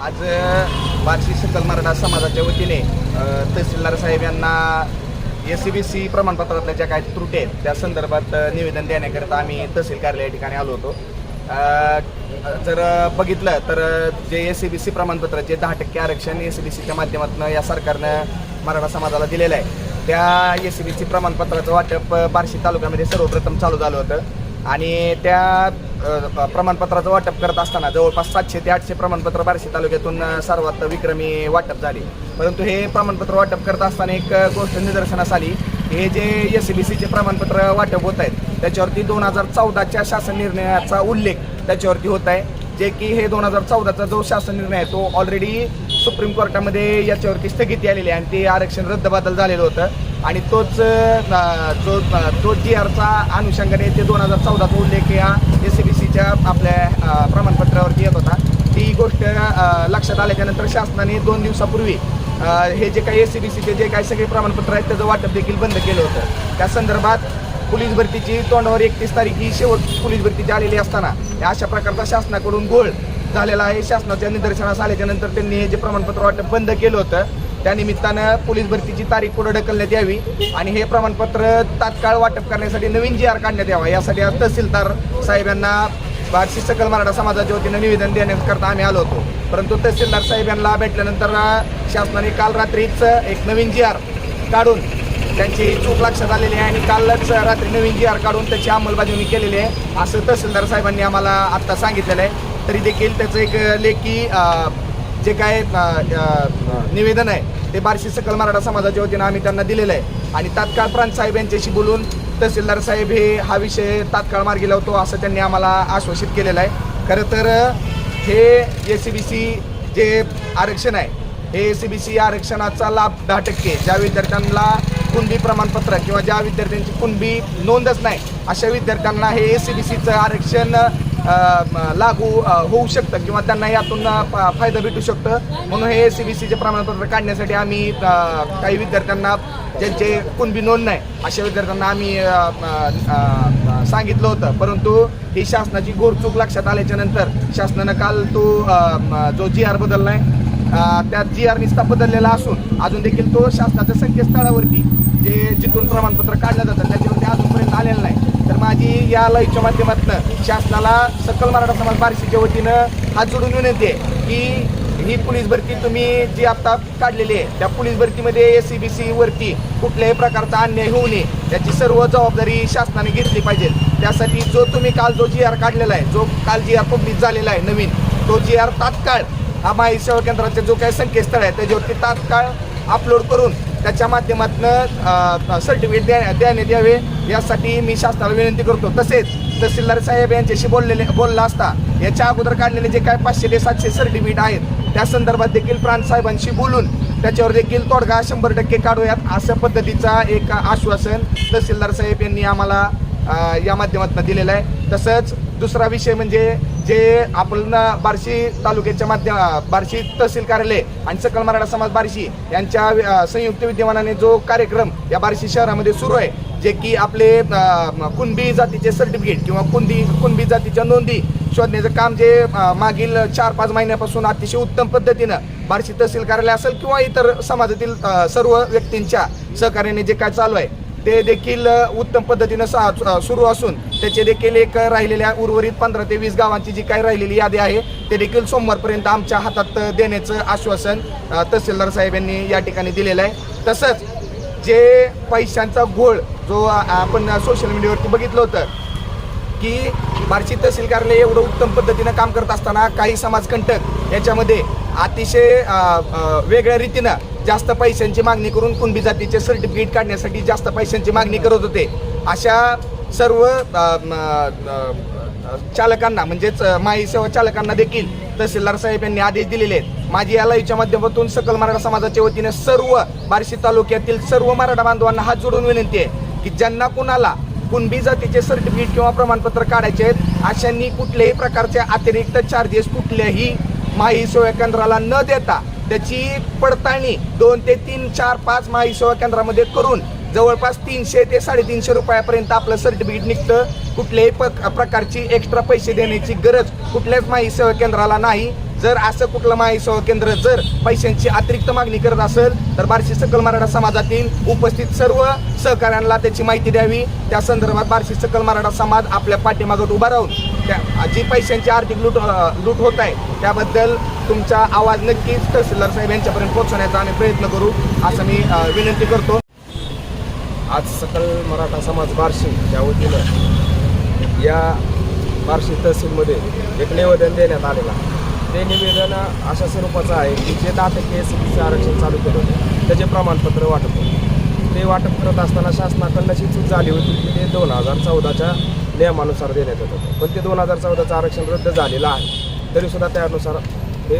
आज बार्शी सकल मराठा समाजाच्या वतीने तहसीलदार साहेब यांना एस सी बी सी प्रमाणपत्रातल्या ज्या काही त्रुटी आहेत त्या संदर्भात निवेदन देण्याकरिता आम्ही तहसील कार्यालय या ठिकाणी आलो होतो. जर बघितलं तर जे एस सी बी सी प्रमाणपत्र जे दहा टक्के आरक्षण एस सी बी सीच्या माध्यमातून या सरकारनं मराठा समाजाला दिलेलं आहे त्या एस सी बी सी प्रमाणपत्राचं वाटप बार्शी तालुक्यामध्ये सर्वप्रथम चालू झालं होतं. आणि त्या प्रमाणपत्राचं वाटप करत असताना जवळपास सातशे ते आठशे प्रमाणपत्र बार्शी तालुक्यातून सर्वात विक्रमी वाटप झाली. परंतु हे प्रमाणपत्र वाटप करत असताना एक गोष्ट निदर्शनास आली. हे जे एस सी बी सीचे प्रमाणपत्र वाटप होत आहेत त्याच्यावरती दोन हजार चौदाच्या शासन निर्णयाचा उल्लेख त्याच्यावरती होत आहे. जे की हे दोन हजार चौदाचा जो शासन निर्णय आहे तो ऑलरेडी सुप्रीम कोर्टामध्ये याच्यावरती स्थगिती आलेली आहे आणि ते आरक्षण रद्दबादल झालेलं होतं. आणि तोच जो तो जी आरचा अनुषंगाने ते दोन हजार चौदाचा उल्लेख या एस सी बी सीच्या आपल्या प्रमाणपत्रावरती येत होता. ती गोष्ट लक्षात आल्याच्यानंतर शासनाने दोन दिवसापूर्वी हे जे काही एस सी बी सीचे जे काही सगळे प्रमाणपत्र आहेत त्याचं वाटप देखील बंद केलं होतं. त्या संदर्भात पोलीस भरतीची तोंडावर एकतीस तारीख ही शेवट पोलीस भरतीची आलेली असताना या अशा प्रकारचा शासनाकडून घोळ झालेला आहे. शासनाच्या निदर्शनास आल्याच्यानंतर त्यांनी हे जे प्रमाणपत्र वाटप बंद केलं होतं त्यानिमित्तानं पोलीस भरतीची तारीख पुढे ढकलण्यात यावी आणि हे प्रमाणपत्र तात्काळ वाटप करण्यासाठी नवीन जी आर काढण्यात यावा. यासाठी आज तहसीलदार साहेबांना बार्शी सकल मराठा समाजाच्या वतीनं निवेदन देण्याकरता आम्ही आलो होतो. परंतु तहसीलदार साहेब यांना भेटल्यानंतर शासनाने काल रात्रीच एक नवीन जी आर काढून त्यांची चूक लक्षात आलेली आहे आणि कालच रात्री नवीन जी आर काढून त्याची अंमलबजावणी केलेली आहे असं तहसीलदार साहेबांनी आम्हाला आत्ता सांगितलेलं आहे. तरी देखील त्याचं एक लेखी जे काय निवेदन आहे ते बार्शी सकल मराठा समाजाच्या वतीनं आम्ही त्यांना दिलेलं आहे. आणि तात्काळ प्रांत साहेब यांच्याशी बोलून तहसीलदार साहेब हे हा विषय तात्काळ मार्गी लावतो असं त्यांनी आम्हाला आश्वासित केलेलं आहे. खरं तर हे ए सी बी सी जे आरक्षण आहे हे ए सी बी सी आरक्षणाचा लाभ दहा टक्के. ज्या विद्यार्थ्यांना कुणबी प्रमाणपत्र किंवा ज्या विद्यार्थ्यांची कुणबी नोंदच नाही अशा विद्यार्थ्यांना हे ए सी बी सीचं आरक्षण लागू होऊ शकतं किंवा त्यांना यातून फायदा भेटू शकतं. म्हणून हे सी बी सीचे प्रमाणपत्र काढण्यासाठी आम्ही काही विद्यार्थ्यांना ज्यांचे कुणबी नोंद नाही अशा विद्यार्थ्यांना आम्ही सांगितलं होतं. परंतु ही शासनाची गोरचूक लक्षात आल्याच्यानंतर शासनानं काल तो जो जी आर बदलला आहे त्या जी आर निस्ता बदललेला असून अजून देखील तो शासनाच्या संकेतस्थळावरती जे जिथून प्रमाणपत्र काढलं जातं त्याच्यावरती अजूनपर्यंत आलेलं नाही. तर माझी या लाईव्हच्या माध्यमातून शासनाला सकल मराठा समाज बार्शीच्या वतीनं हात जोडून विनंती आहे की ही पोलीस भरती तुम्ही जी आता काढलेली आहे त्या पोलीस भरतीमध्ये एस सी बी सी वरती कुठल्याही प्रकारचा अन्याय होऊ नये याची सर्व जबाबदारी शासनाने घेतली पाहिजे. त्यासाठी जो तुम्ही काल जो जी आर काढलेला आहे जो काल जी आर पब्लिक झालेला आहे नवीन तो जी आर तात्काळ हा माहिती सेवा केंद्राचे जो काही संकेतस्थळ आहे त्याच्यावरती तात्काळ अपलोड करून त्याच्या माध्यमातून सर्टिफिकेट द्या देण्यात यावे यासाठी मी शासनाला विनंती करतो. तसेच तहसीलदार साहेब यांच्याशी बोललेले बोलला असता याच्या अगोदर काढलेले जे काय पाचशे ते सातशे सर्टिफिकेट आहेत त्या संदर्भात देखील प्रांत साहेबांशी बोलून त्याच्यावर देखील तोडगा शंभर टक्के काढूयात असं पद्धतीचा एक आश्वासन तहसीलदार साहेब यांनी आम्हाला या माध्यमातून दिलेलं आहे. तसंच दुसरा विषय म्हणजे जे आपण बार्शी तालुक्याच्या माध्यम बार्शी तहसील कार्यालय आणि सकल मराठा समाज बार्शी यांच्या संयुक्त विद्यमानाने जो कार्यक्रम या बार्शी शहरामध्ये सुरू आहे जे की आपले कुणबी जातीचे सर्टिफिकेट किंवा कुंदी कुणबी जातीच्या नोंदी शोधण्याचं काम जे मागील चार पाच महिन्यापासून अतिशय उत्तम पद्धतीनं बार्शी तहसील कार्यालय असेल किंवा इतर समाजातील सर्व व्यक्तींच्या सहकार्याने जे काय चालू आहे ते देखील उत्तम पद्धतीनं सा सुरू असून त्याचे देखील एक राहिलेल्या उर्वरित पंधरा ते वीस गावांची जी काही राहिलेली यादी आहे ते देखील सोमवारपर्यंत आमच्या हातात देण्याचं आश्वासन तहसीलदार साहेब यांनी या ठिकाणी दिलेलं आहे. तसंच जे पैशांचा घोळ जो आपण सोशल मीडियावरती बघितलं होतं की बार्शी तहसील कार्यालय एवढं उत्तम पद्धतीनं काम करत असताना काही समाजकंटक याच्यामध्ये अतिशय वेगळ्या रीतीनं जास्त पैशांची मागणी करून कुणबी जातीचे सर्टिफिकेट काढण्यासाठी जास्त पैशांची मागणी करत होते. अशा सर्व चालकांना म्हणजेच माई सेवा चालकांना देखील तहसीलदार साहेब यांनी आदेश दिलेले आहेत. माझी या लाईव्हच्या माध्यमातून सकल मराठा समाजाच्या वतीने सर्व बार्शी तालुक्यातील सर्व मराठा बांधवांना हात जोडून विनंती आहे की ज्यांना कुणाला कुणबी जातीचे सर्टिफिकेट किंवा प्रमाणपत्र काढायचे आहेत अशांनी कुठल्याही प्रकारचे अतिरिक्त चार्जेस कुठल्याही माही सेवा केंद्राला न देता त्याची पडताळणी दोन ते तीन चार पाच माही सेवा केंद्रामध्ये करून जवळपास तीनशे ते साडेतीनशे रुपयापर्यंत आपलं सर्टिफिकेट निघतं. कुठल्याही प प्रकारची एक्स्ट्रा पैसे देण्याची गरज कुठल्याच माही सेवा केंद्राला नाही. जर असं कुठलं महासेवा केंद्र जर पैशांची अतिरिक्त मागणी करत असेल तर बार्शी सकल मराठा समाजातील उपस्थित सर्व सहकाऱ्यांना त्याची माहिती द्यावी. त्या संदर्भात बार्शी सकल मराठा समाज आपल्या पाठीमागत उभा राहून त्या जी पैशांची आर्थिक लूट लूट होत आहे त्याबद्दल तुमचा आवाज नक्कीच तहसीलदार साहेब यांच्यापर्यंत पोहोचवण्याचा आम्ही प्रयत्न करू असं मी विनंती करतो. आज सकल मराठा समाज बार्शी या वतीनं या बार्शी तहसीलमध्ये एक निवेदन देण्यात आलेलं ते निवेदन अशा स्वरूपाचं आहे की जे दहा टक्के एस आरक्षण चालू केलं होतं त्याचे प्रमाणपत्र वाटप होतं. ते वाटप करत असताना शासनाकडनं जी चूक झाली होती की ते म्हणजे दोन हजार चौदाच्या नियमानुसार देण्यात येत होतं. पण ते दोन हजार चौदाचं आरक्षण रद्द झालेलं आहे. तरीसुद्धा त्यानुसार ते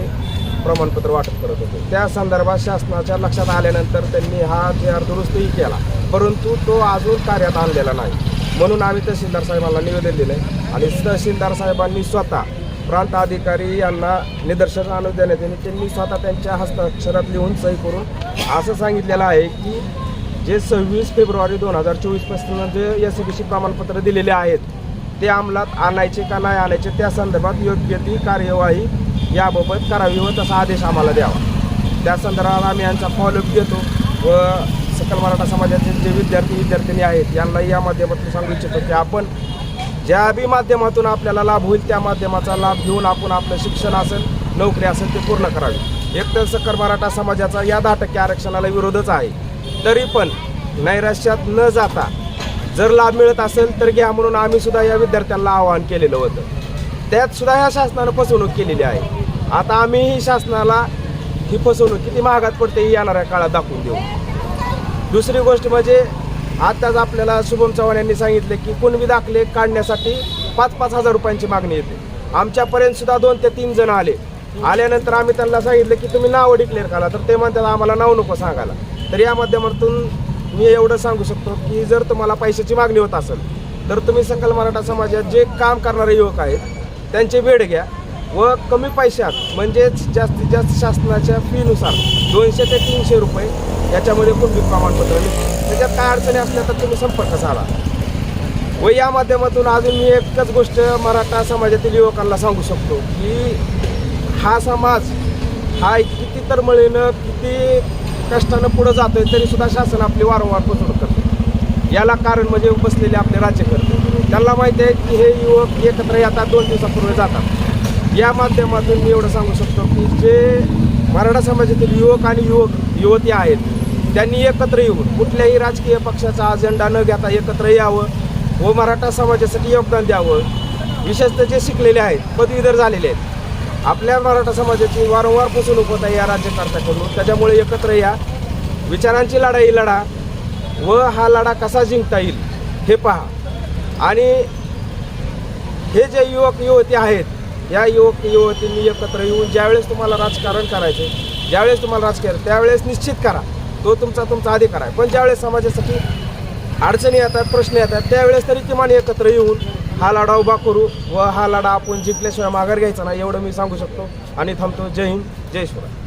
प्रमाणपत्र वाटप करत होते. त्या संदर्भात शासनाच्या लक्षात आल्यानंतर त्यांनी हा जे दुरुस्तही केला. परंतु तो अजून कार्यात आणलेला नाही. म्हणून आम्ही तहसीलदार साहेबांना निवेदन दिलं आहे आणि तहसीलदार साहेबांनी स्वतः प्रांत अधिकारी यांना निदर्शन आणून देण्यात त्यांनी स्वतः त्यांच्या हस्ताक्षरात लिहून सही करून असं सांगितलेलं आहे की जे सव्वीस फेब्रुवारी दोन हजार चोवीसपासून जे एस सी बी सी प्रमाणपत्र दिलेले आहेत ते अंमलात आणायचे का नाही आणायचे त्या संदर्भात योग्य ती कार्यवाही याबाबत करावी व तसा आदेश आम्हाला द्यावा. त्या संदर्भात आम्ही यांचा फॉलोअप घेतो व सकल मराठा समाजाचे जे विद्यार्थी विद्यार्थिनी आहेत यांना या माध्यमातून सांगू इच्छितो की आपण ज्या बी माध्यमातून आपल्याला लाभ होईल त्या माध्यमाचा लाभ घेऊन आपण आपलं शिक्षण असेल नोकरी असेल ते पूर्ण करावी. एक तर सकल मराठा समाजाचा या दहा टक्के आरक्षणाला विरोधच आहे. तरी पण नैराश्यात न जाता जर लाभ मिळत असेल तर घ्या म्हणून आम्ही सुद्धा या विद्यार्थ्यांना आवाहन केलेलं होतं. त्यात सुद्धा ह्या शासनानं फसवणूक केलेली आहे. आता आम्हीही शासनाला ही फसवणूक किती महागात पडते ही येणाऱ्या काळात दाखवून देऊ. दुसरी गोष्ट म्हणजे आताच आपल्याला शुभम चव्हाण यांनी सांगितले की कुणबी दाखले काढण्यासाठी पाच पाच हजार रुपयांची मागणी येते. आमच्यापर्यंत सुद्धा दोन ते तीन जण आले. आल्यानंतर आम्ही त्यांना सांगितलं की तुम्ही नावं डिक्लेअर करा. तर ते म्हणतात आम्हाला नाव नको सांगायला. तर या माध्यमातून मी एवढं सांगू शकतो की जर तुम्हाला पैशाची मागणी होत असेल तर तुम्ही सकल मराठा समाजात जे काम करणारे युवक आहेत त्यांचे वेळ घ्या व कमी पैशात म्हणजेच जास्तीत जास्त शासनाच्या फीनुसार दोनशे ते तीनशे रुपये याच्यामध्ये कुणबी प्रमाणपत्र त्याच्यात काय अडचणी असल्या तर तुम्ही संपर्क साधा. व या माध्यमातून अजून मी एकच गोष्ट मराठा समाजातील युवकांना सांगू शकतो की हा समाज हा किती तरमळीनं किती कष्टानं पुढं जातोय तरी सुद्धा शासन आपली वारंवार फसवणूक करते याला कारण म्हणजे बसलेले आपले राज्यकर्ते. त्यांना माहिती आहे की हे युवक एकत्र येतात दोन दिवसापूर्वी जातात. या माध्यमातून मी एवढं सांगू शकतो की जे मराठा समाजातील युवक आणि युवक युवती आहेत त्यांनी एकत्र येऊन कुठल्याही राजकीय पक्षाचा अजेंडा न घेता एकत्र यावं व मराठा समाजासाठी योगदान द्यावं. विशेषतः जे शिकलेले आहेत पदवीधर झालेले आहेत आपल्या मराठा समाजाची वारंवार फसवणूक होत आहे या राज्यकर्त्याकडून. त्याच्यामुळे एकत्र या. विचारांची लढाई लढा व हा लढा कसा जिंकता येईल हे पहा. आणि हे जे युवक युवती आहेत या युवक युवतींनी एकत्र येऊन ज्यावेळेस तुम्हाला राजकारण करायचे ज्यावेळेस तुम्हाला राजकारण त्यावेळेस निश्चित करा. तो तुमचा तुमचा अधिकार आहे. पण ज्यावेळेस समाजासाठी अडचणी येतात प्रश्न येतात त्यावेळेस तरी किमान एकत्र येऊन हा लढा उभा करू व हा लढा आपण जिंकल्याशिवाय माघार घ्यायचा ना एवढं मी सांगू शकतो. आणि थांबतो. जय हिंद. जय शिवराय.